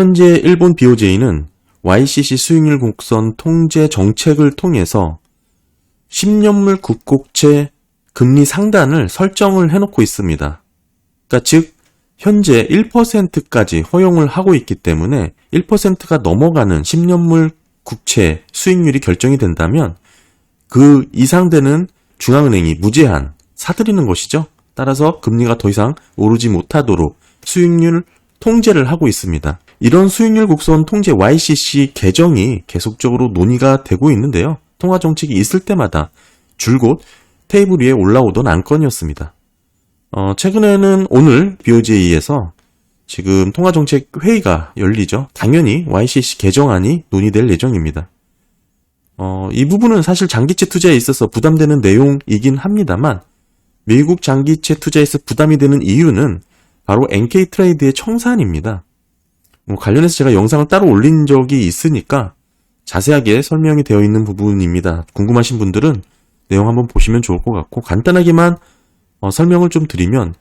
현재 일본 BOJ는 YCC 수익률 곡선 통제 정책을 통해서 10년물 국곡채 금리 상단을 설정을 해놓고 있습니다. 그러니까 즉 현재 1%까지 허용을 하고 있기 때문에 1%가 넘어가는 10년물 국채 수익률이 결정이 된다면 그 이상 되는 중앙은행이 무제한 사들이는 것이죠. 따라서 금리가 더 이상 오르지 못하도록 수익률 통제를 하고 있습니다. 이런 수익률 곡선 통제 YCC 개정이 계속적으로 논의가 되고 있는데요. 통화 정책이 있을 때마다 줄곧 테이블 위에 올라오던 안건이었습니다. 어, 최근에는 오늘 BOJ에서 지금 통화정책 회의가 열리죠. 당연히 YCC 개정안이 논의될 예정입니다. 어, 이 부분은 사실 장기채 투자에 있어서 부담되는 내용이긴 합니다만 미국 장기채 투자에서 부담이 되는 이유는 바로 NK 트레이드의 청산입니다. 뭐 관련해서 제가 영상을 따로 올린 적이 있으니까 자세하게 설명이 되어 있는 부분입니다. 궁금하신 분들은 내용 한번 보시면 좋을 것 같고 간단하게만 어, 설명을 좀 드리면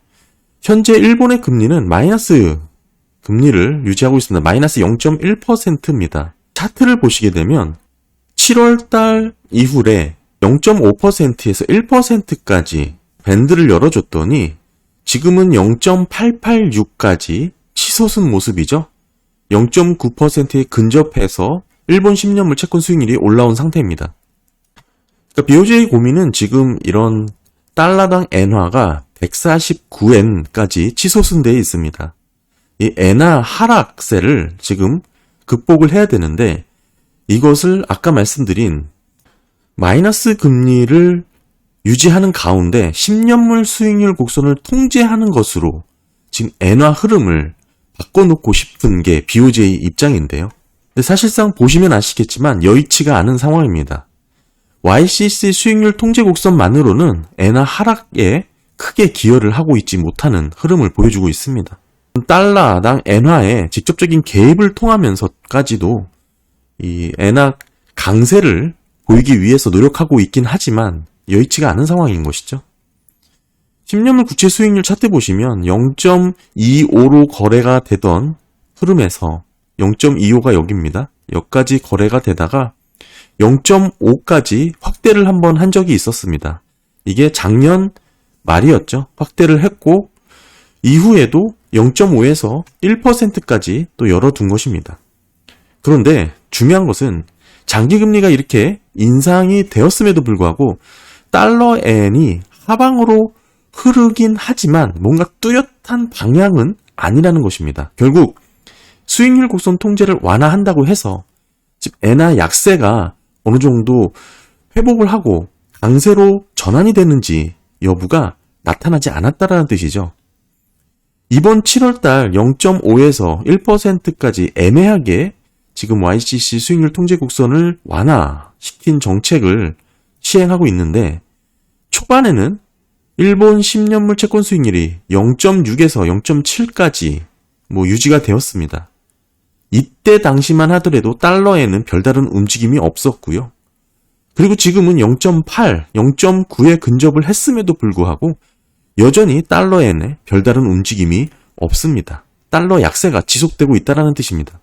현재 일본의 금리는 마이너스 금리를 유지하고 있습니다. 마이너스 0.1%입니다. 차트를 보시게 되면 7월 달 이후에 0.5%에서 1%까지 밴드를 열어줬더니 지금은 0.886까지 치솟은 모습이죠. 0.9%에 근접해서 일본 10년물 채권 수익률이 올라온 상태입니다. 그러니까 BOJ 고민은 지금 이런 달러당 엔화가 149엔까지 치솟은 데 있습니다. 이 엔화 하락세를 지금 극복을 해야 되는데 이것을 아까 말씀드린 마이너스 금리를 유지하는 가운데 10년물 수익률 곡선을 통제하는 것으로 지금 엔화 흐름을 바꿔놓고 싶은 게 BOJ 입장인데요. 사실상 보시면 아시겠지만 여의치가 않은 상황입니다. YCC 수익률 통제 곡선만으로는 엔화 하락에 크게 기여를 하고 있지 못하는 흐름을 보여주고 있습니다. 달러당 엔화에 직접적인 개입을 통하면서까지도 이 엔화 강세를 보이기 위해서 노력하고 있긴 하지만 여의치가 않은 상황인 것이죠. 10년물 국채 수익률 차트 보시면 0.25로 거래가 되던 흐름에서 0.25가 여기입니다. 여기까지 거래가 되다가 0.5까지 확대를 한번 한 적이 있었습니다. 이게 작년 말이었죠. 확대를 했고 이후에도 0.5에서 1%까지 또 열어둔 것입니다. 그런데 중요한 것은 장기금리가 이렇게 인상이 되었음에도 불구하고 달러 엔이 하방으로 흐르긴 하지만 뭔가 뚜렷한 방향은 아니라는 것입니다. 결국 수익률 곡선 통제를 완화한다고 해서 즉 엔화 약세가 어느 정도 회복을 하고 강세로 전환이 되는지 여부가 나타나지 않았다라는 뜻이죠. 이번 7월달 0.5에서 1%까지 애매하게 지금 YCC 수익률 통제 곡선을 완화시킨 정책을 시행하고 있는데 초반에는 일본 10년물 채권 수익률이 0.6에서 0.7까지 뭐 유지가 되었습니다. 이때 당시만 하더라도 달러에는 별다른 움직임이 없었고요. 그리고 지금은 0.8, 0.9에 근접을 했음에도 불구하고 여전히 달러엔에 별다른 움직임이 없습니다. 달러 약세가 지속되고 있다는 뜻입니다.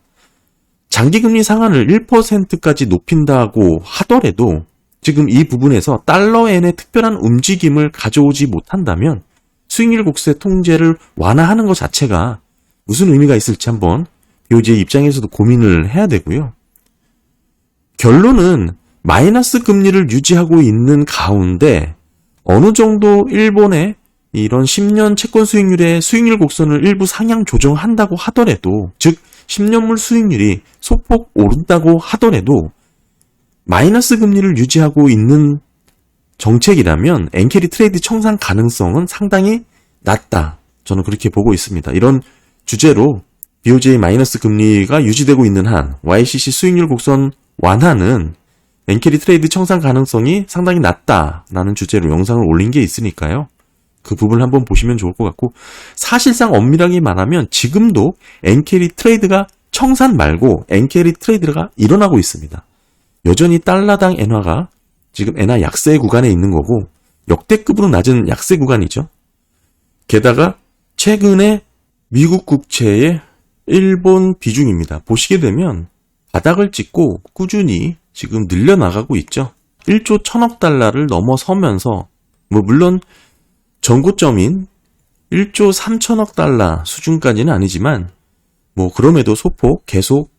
장기금리 상한을 1%까지 높인다고 하더라도 지금 이 부분에서 달러엔의 특별한 움직임을 가져오지 못한다면 수익률 곡세 통제를 완화하는 것 자체가 무슨 의미가 있을지 한번 요제 입장에서도 고민을 해야 되고요. 결론은 마이너스 금리를 유지하고 있는 가운데 어느 정도 일본의 이런 10년 채권 수익률의 수익률 곡선을 일부 상향 조정한다고 하더라도 즉 10년물 수익률이 소폭 오른다고 하더라도 마이너스 금리를 유지하고 있는 정책이라면 엔캐리 트레이드 청산 가능성은 상당히 낮다. 저는 그렇게 보고 있습니다. 이런 주제로 BOJ 마이너스 금리가 유지되고 있는 한 YCC 수익률 곡선 완화는 엔캐리 트레이드 청산 가능성이 상당히 낮다라는 주제로 영상을 올린 게 있으니까요. 그 부분을 한번 보시면 좋을 것 같고 사실상 엄밀하게 말하면 지금도 엔캐리 트레이드가 청산 말고 엔캐리 트레이드가 일어나고 있습니다. 여전히 달러당 엔화가 지금 엔화 약세 구간에 있는 거고 역대급으로 낮은 약세 구간이죠. 게다가 최근에 미국 국채의 일본 비중입니다. 보시게 되면 바닥을 찍고 꾸준히 지금 늘려나가고 있죠. 1조 1000억 달러를 넘어서면서 뭐 물론 전고점인 1조 3천억 달러 수준까지는 아니지만 뭐 그럼에도 소폭 계속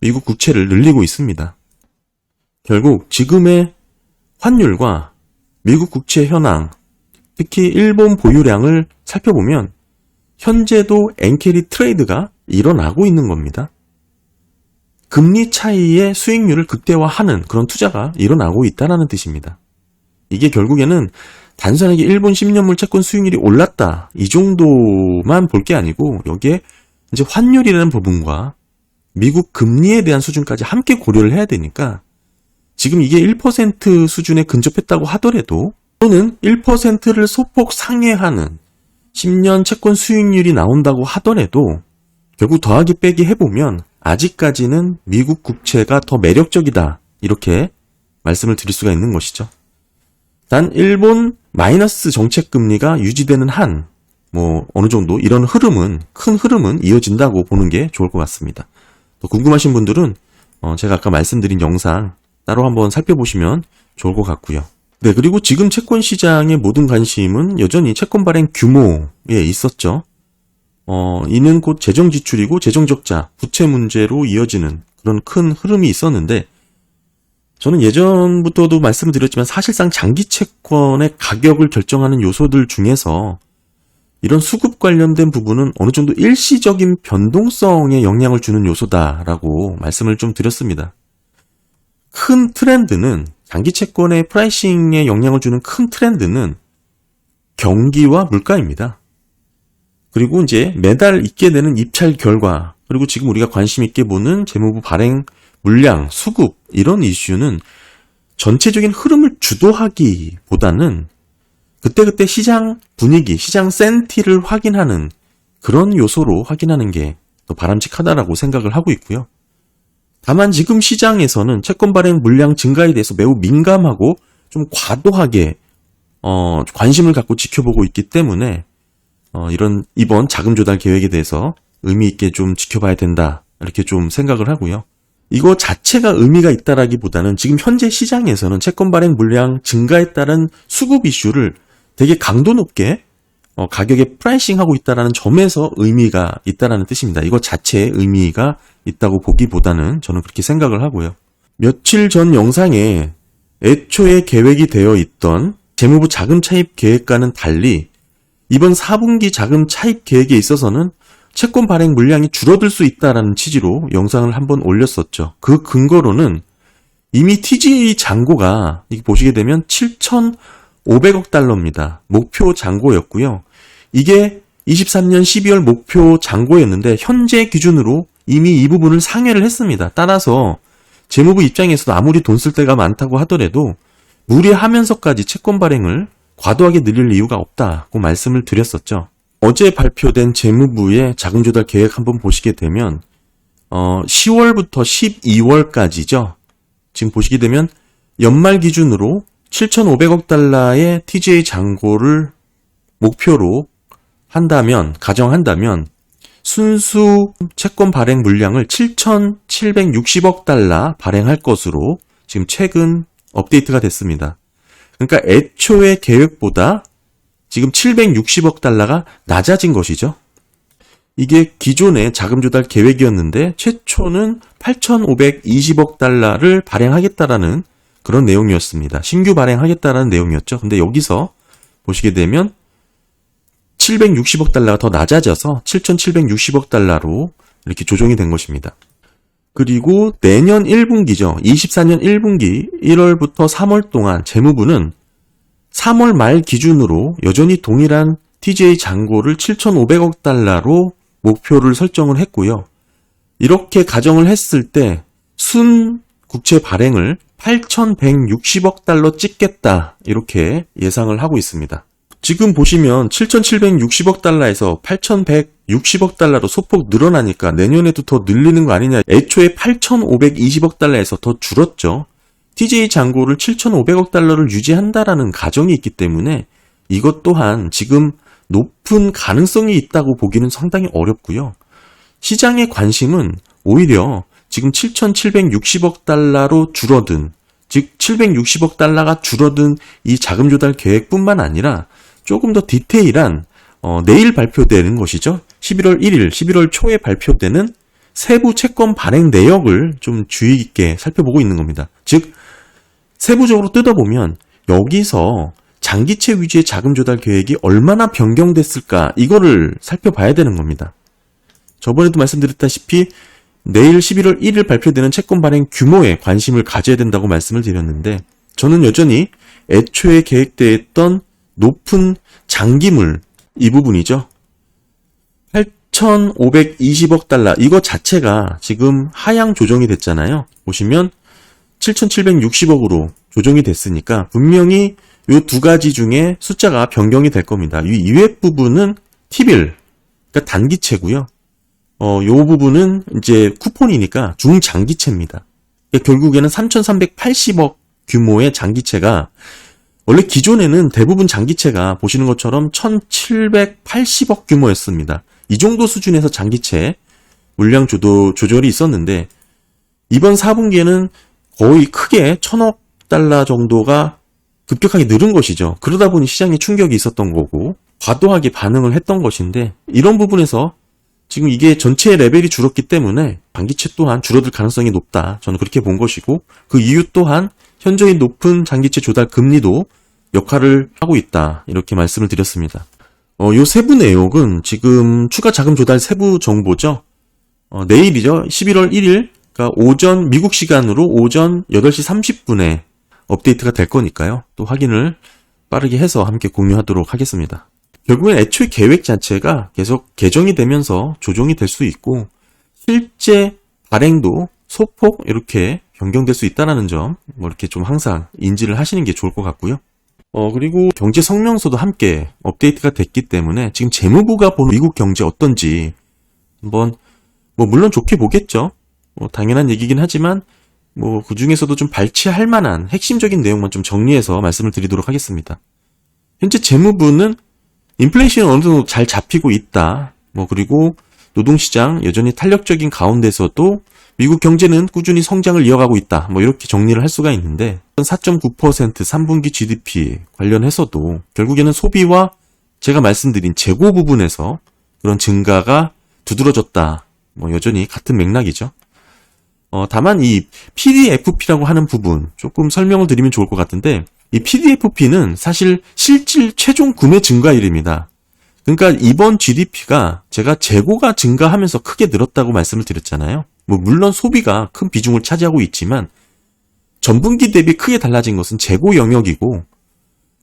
미국 국채를 늘리고 있습니다. 결국 지금의 환율과 미국 국채 현황, 특히 일본 보유량을 살펴보면 현재도 엔캐리 트레이드가 일어나고 있는 겁니다. 금리 차이의 수익률을 극대화하는 그런 투자가 일어나고 있다는 뜻입니다. 이게 결국에는 단순하게 일본 10년물 채권 수익률이 올랐다 이 정도만 볼 게 아니고 여기에 이제 환율이라는 부분과 미국 금리에 대한 수준까지 함께 고려를 해야 되니까 지금 이게 1% 수준에 근접했다고 하더라도 또는 1%를 소폭 상회하는 10년 채권 수익률이 나온다고 하더라도 결국 더하기 빼기 해보면 아직까지는 미국 국채가 더 매력적이다. 이렇게 말씀을 드릴 수가 있는 것이죠. 단 일본 마이너스 정책 금리가 유지되는 한, 뭐 어느 정도 이런 흐름은 큰 흐름은 이어진다고 보는 게 좋을 것 같습니다. 또 궁금하신 분들은 어, 제가 아까 말씀드린 영상 따로 한번 살펴보시면 좋을 것 같고요. 네, 그리고 지금 채권 시장의 모든 관심은 여전히 채권 발행 규모에 있었죠. 어, 이는 곧 재정 지출이고 재정 적자, 부채 문제로 이어지는 그런 큰 흐름이 있었는데 저는 예전부터도 말씀을 드렸지만 사실상 장기 채권의 가격을 결정하는 요소들 중에서 이런 수급 관련된 부분은 어느 정도 일시적인 변동성에 영향을 주는 요소다라고 말씀을 좀 드렸습니다. 큰 트렌드는 장기 채권의 프라이싱에 영향을 주는 큰 트렌드는 경기와 물가입니다. 그리고 이제 매달 있게 되는 입찰 결과, 그리고 지금 우리가 관심 있게 보는 재무부 발행 물량, 수급 이런 이슈는 전체적인 흐름을 주도하기보다는 그때그때 시장 분위기, 시장 센티를 확인하는 그런 요소로 확인하는 게 더 바람직하다라고 생각을 하고 있고요. 다만 지금 시장에서는 채권 발행 물량 증가에 대해서 매우 민감하고 좀 과도하게 어, 관심을 갖고 지켜보고 있기 때문에 어, 이런 이번 자금 조달 계획에 대해서 의미 있게 좀 지켜봐야 된다 이렇게 좀 생각을 하고요. 이거 자체가 의미가 있다라기보다는 지금 현재 시장에서는 채권 발행 물량 증가에 따른 수급 이슈를 되게 강도 높게 어, 가격에 프라이싱하고 있다라는 점에서 의미가 있다라는 뜻입니다. 이거 자체의 의미가 있다고 보기보다는 저는 그렇게 생각을 하고요. 며칠 전 영상에 애초에 계획이 되어 있던 재무부 자금 차입 계획과는 달리 이번 4분기 자금 차입 계획에 있어서는 채권 발행 물량이 줄어들 수 있다라는 취지로 영상을 한번 올렸었죠. 그 근거로는 이미 TGA 잔고가 보시게 되면 7,500억 달러입니다. 목표 잔고였고요. 이게 23년 12월 목표 잔고였는데 현재 기준으로 이미 이 부분을 상회를 했습니다. 따라서 재무부 입장에서도 아무리 돈쓸 데가 많다고 하더라도 무리하면서까지 채권 발행을 과도하게 늘릴 이유가 없다고 말씀을 드렸었죠. 어제 발표된 재무부의 자금 조달 계획 한번 보시게 되면 어, 10월부터 12월까지죠. 지금 보시게 되면 연말 기준으로 7,500억 달러의 TGA 잔고를 목표로 한다면 가정한다면 순수 채권 발행 물량을 7,760억 달러 발행할 것으로 지금 최근 업데이트가 됐습니다. 그러니까 애초의 계획보다 지금 760억 달러가 낮아진 것이죠. 이게 기존의 자금 조달 계획이었는데 최초는 8,520억 달러를 발행하겠다라는 그런 내용이었습니다. 신규 발행하겠다라는 내용이었죠. 근데 여기서 보시게 되면 760억 달러가 더 낮아져서 7,760억 달러로 이렇게 조정이 된 것입니다. 그리고 내년 1분기죠. 24년 1분기 1월부터 3월 동안 재무부는 3월 말 기준으로 여전히 동일한 TJ 잔고를 7,500억 달러로 목표를 설정을 했고요. 이렇게 가정을 했을 때 순 국채 발행을 8,160억 달러 찍겠다 이렇게 예상을 하고 있습니다. 지금 보시면 7,760억 달러에서 8,160억 달러로 소폭 늘어나니까 내년에도 더 늘리는 거 아니냐. 애초에 8,520억 달러에서 더 줄었죠. TJ 잔고를 7,500억 달러를 유지한다라는 가정이 있기 때문에 이것 또한 지금 높은 가능성이 있다고 보기는 상당히 어렵고요. 시장의 관심은 오히려 지금 7,760억 달러로 줄어든, 즉 760억 달러가 줄어든 이 자금 조달 계획뿐만 아니라 조금 더 디테일한 어, 내일 발표되는 것이죠. 11월 1일, 11월 초에 발표되는 세부 채권 발행 내역을 좀 주의 깊게 살펴보고 있는 겁니다. 즉 세부적으로 뜯어보면 여기서 장기채 위주의 자금 조달 계획이 얼마나 변경됐을까 이거를 살펴봐야 되는 겁니다. 저번에도 말씀드렸다시피 내일 11월 1일 발표되는 채권 발행 규모에 관심을 가져야 된다고 말씀을 드렸는데 저는 여전히 애초에 계획되어 있던 높은 장기물 이 부분이죠. 8,520억 달러 이거 자체가 지금 하향 조정이 됐잖아요. 보시면 7,760억으로 조정이 됐으니까 분명히 이 두 가지 중에 숫자가 변경이 될 겁니다. 이 이외 부분은 T빌, 그러니까 단기채고요. 어, 요 부분은 이제 쿠폰이니까 중장기채입니다. 그러니까 결국에는 3,380억 규모의 장기채가 원래 기존에는 대부분 장기채가 보시는 것처럼 1,780억 규모였습니다. 이 정도 수준에서 장기채 물량 조도, 조절이 있었는데 이번 4분기에는 거의 크게 1,000억 달러 정도가 급격하게 늘은 것이죠. 그러다 보니 시장에 충격이 있었던 거고 과도하게 반응을 했던 것인데 이런 부분에서 지금 이게 전체 레벨이 줄었기 때문에 장기채 또한 줄어들 가능성이 높다. 저는 그렇게 본 것이고 그 이유 또한 현저히 높은 장기채 조달 금리도 역할을 하고 있다. 이렇게 말씀을 드렸습니다. 어, 요 세부 내용은 지금 추가 자금 조달 세부 정보죠. 어, 내일이죠. 11월 1일, 그러니까 오전 미국 시간으로 오전 8시 30분에 업데이트가 될 거니까요. 또 확인을 빠르게 해서 함께 공유하도록 하겠습니다. 결국엔 애초에 계획 자체가 계속 개정이 되면서 조정이 될 수 있고 실제 발행도 소폭 이렇게 변경될 수 있다는 점, 뭐 이렇게 좀 항상 인지를 하시는 게 좋을 것 같고요. 어, 그리고 경제 성명서도 함께 업데이트가 됐기 때문에 지금 재무부가 보는 미국 경제 어떤지 한번 뭐 물론 좋게 보겠죠. 뭐 당연한 얘기긴 하지만 뭐 그 중에서도 좀 발췌할 만한 핵심적인 내용만 좀 정리해서 말씀을 드리도록 하겠습니다. 현재 재무부는 인플레이션이 어느 정도 잘 잡히고 있다. 뭐 그리고 노동시장 여전히 탄력적인 가운데서도 미국 경제는 꾸준히 성장을 이어가고 있다. 뭐 이렇게 정리를 할 수가 있는데 4.9% 3분기 GDP 관련해서도 결국에는 소비와 제가 말씀드린 재고 부분에서 그런 증가가 두드러졌다. 뭐 여전히 같은 맥락이죠. 어, 다만 이 PDFP라고 하는 부분 조금 설명을 드리면 좋을 것 같은데 이 PDFP는 사실 실질 최종 구매 증가율입니다. 그러니까 이번 GDP가 제가 재고가 증가하면서 크게 늘었다고 말씀을 드렸잖아요. 뭐 물론 소비가 큰 비중을 차지하고 있지만 전분기 대비 크게 달라진 것은 재고 영역이고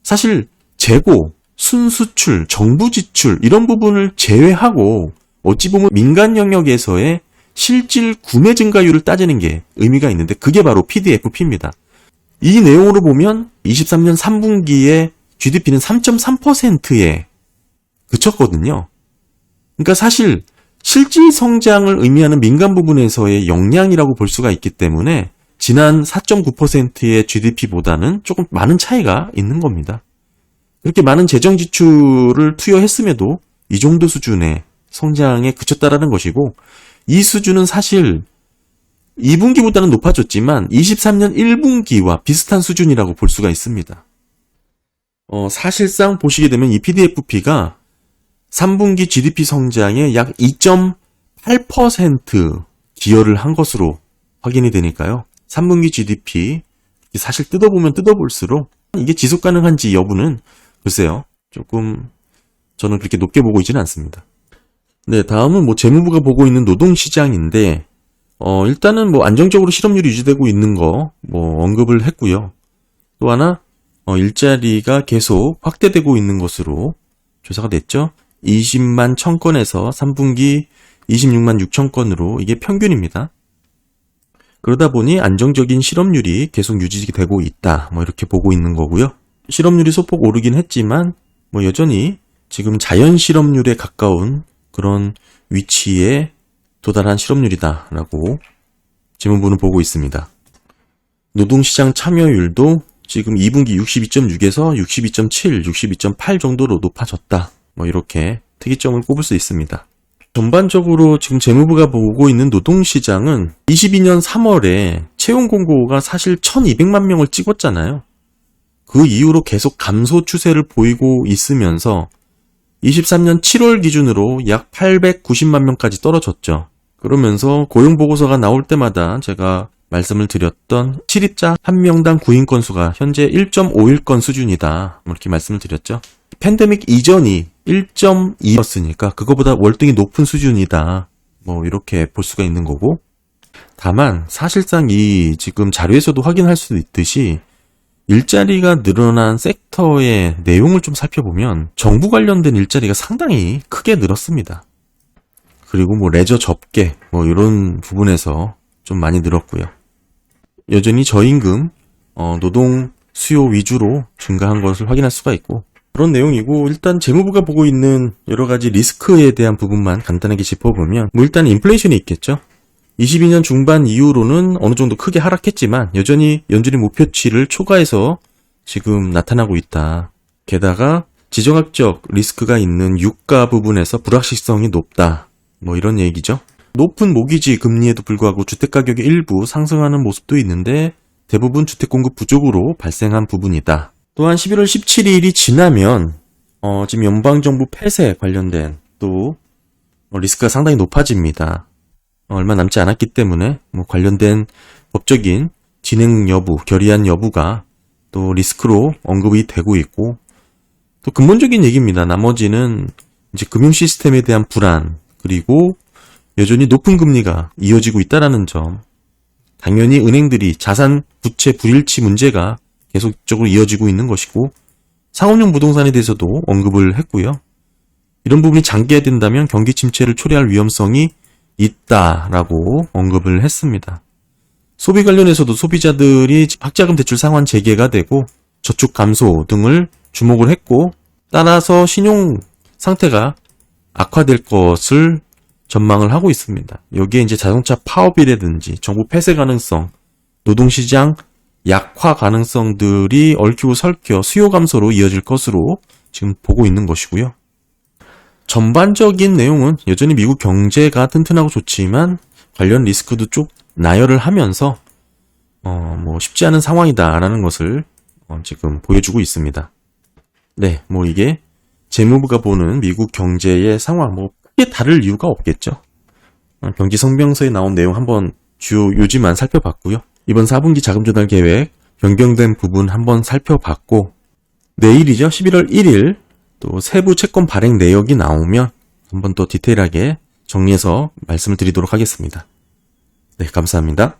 사실 재고, 순수출, 정부 지출 이런 부분을 제외하고 어찌 보면 민간 영역에서의 실질 구매 증가율을 따지는 게 의미가 있는데 그게 바로 PDFP입니다. 이 내용으로 보면 23년 3분기에 GDP는 3.3%에 그쳤거든요. 그러니까 사실 실질 성장을 의미하는 민간 부분에서의 역량이라고 볼 수가 있기 때문에 지난 4.9%의 GDP보다는 조금 많은 차이가 있는 겁니다. 그렇게 많은 재정 지출을 투여했음에도 이 정도 수준의 성장에 그쳤다라는 것이고 이 수준은 사실 2분기보다는 높아졌지만 23년 1분기와 비슷한 수준이라고 볼 수가 있습니다. 어, 사실상 보시게 되면 이 PDFP가 3분기 GDP 성장에 약 2.8% 기여를 한 것으로 확인이 되니까요. 3분기 GDP 사실 뜯어보면 뜯어볼수록 이게 지속 가능한지 여부는 글쎄요. 조금 저는 그렇게 높게 보고 있지는 않습니다. 네, 다음은 뭐 재무부가 보고 있는 노동 시장인데 어, 일단은 뭐 안정적으로 실업률이 유지되고 있는 거 뭐 언급을 했고요. 또 하나 어, 일자리가 계속 확대되고 있는 것으로 조사가 됐죠. 20만 1000건에서 3분기 26만 6천 건으로 이게 평균입니다. 그러다 보니 안정적인 실업률이 계속 유지되고 있다. 뭐 이렇게 보고 있는 거고요. 실업률이 소폭 오르긴 했지만 뭐 여전히 지금 자연 실업률에 가까운 그런 위치에 도달한 실업률이다라고 지문부는 보고 있습니다. 노동시장 참여율도 지금 2분기 62.6에서 62.7, 62.8 정도로 높아졌다. 뭐 이렇게 특이점을 꼽을 수 있습니다. 전반적으로 지금 재무부가 보고 있는 노동시장은 22년 3월에 채용 공고가 사실 1200만 명을 찍었잖아요. 그 이후로 계속 감소 추세를 보이고 있으면서 23년 7월 기준으로 약 890만 명까지 떨어졌죠. 그러면서 고용보고서가 나올 때마다 제가 말씀을 드렸던 실입자 한 명당 구인 건수가 현재 1.51건 수준이다. 뭐 이렇게 말씀을 드렸죠. 팬데믹 이전이 1.2였으니까 그거보다 월등히 높은 수준이다. 뭐 이렇게 볼 수가 있는 거고. 다만 사실상 이 지금 자료에서도 확인할 수 있듯이 일자리가 늘어난 섹터의 내용을 좀 살펴보면 정부 관련된 일자리가 상당히 크게 늘었습니다. 그리고 뭐 레저 접계 뭐 이런 부분에서 좀 많이 늘었고요. 여전히 저임금 어, 노동 수요 위주로 증가한 것을 확인할 수가 있고 그런 내용이고 일단 재무부가 보고 있는 여러 가지 리스크에 대한 부분만 간단하게 짚어보면 뭐 일단 인플레이션이 있겠죠. 22년 중반 이후로는 어느 정도 크게 하락했지만 여전히 연준이 목표치를 초과해서 지금 나타나고 있다. 게다가 지정학적 리스크가 있는 유가 부분에서 불확실성이 높다. 뭐 이런 얘기죠. 높은 모기지 금리에도 불구하고 주택 가격이 일부 상승하는 모습도 있는데 대부분 주택 공급 부족으로 발생한 부분이다. 또한 11월 17일이 지나면 어, 지금 연방 정부 폐쇄 관련된 또 어, 리스크가 상당히 높아집니다. 어, 얼마 남지 않았기 때문에 뭐 관련된 법적인 진행 여부, 결의안 여부가 또 리스크로 언급이 되고 있고 또 근본적인 얘기입니다. 나머지는 이제 금융 시스템에 대한 불안 그리고 여전히 높은 금리가 이어지고 있다라는 점. 당연히 은행들이 자산 부채 불일치 문제가 계속적으로 이어지고 있는 것이고 상업용 부동산에 대해서도 언급을 했고요. 이런 부분이 장기화된다면 경기 침체를 초래할 위험성이 있다라고 언급을 했습니다. 소비 관련해서도 소비자들이 학자금 대출 상환 재개가 되고 저축 감소 등을 주목을 했고 따라서 신용 상태가 악화될 것을 전망을 하고 있습니다. 여기에 이제 자동차 파업이라든지 정부 폐쇄 가능성, 노동시장 약화 가능성들이 얽히고 설켜 수요 감소로 이어질 것으로 지금 보고 있는 것이고요. 전반적인 내용은 여전히 미국 경제가 튼튼하고 좋지만 관련 리스크도 쭉 나열을 하면서 어, 뭐 쉽지 않은 상황이다라는 것을 어, 지금 보여주고 있습니다. 네, 뭐 이게 재무부가 보는 미국 경제의 상황 뭐 크게 다를 이유가 없겠죠. 어, 경기 성명서에 나온 내용 한번 주요 요지만 살펴봤고요. 이번 4분기 자금 조달 계획 변경된 부분 한번 살펴봤고 내일이죠. 11월 1일 또 세부 채권 발행 내역이 나오면 한번 또 디테일하게 정리해서 말씀을 드리도록 하겠습니다. 네, 감사합니다.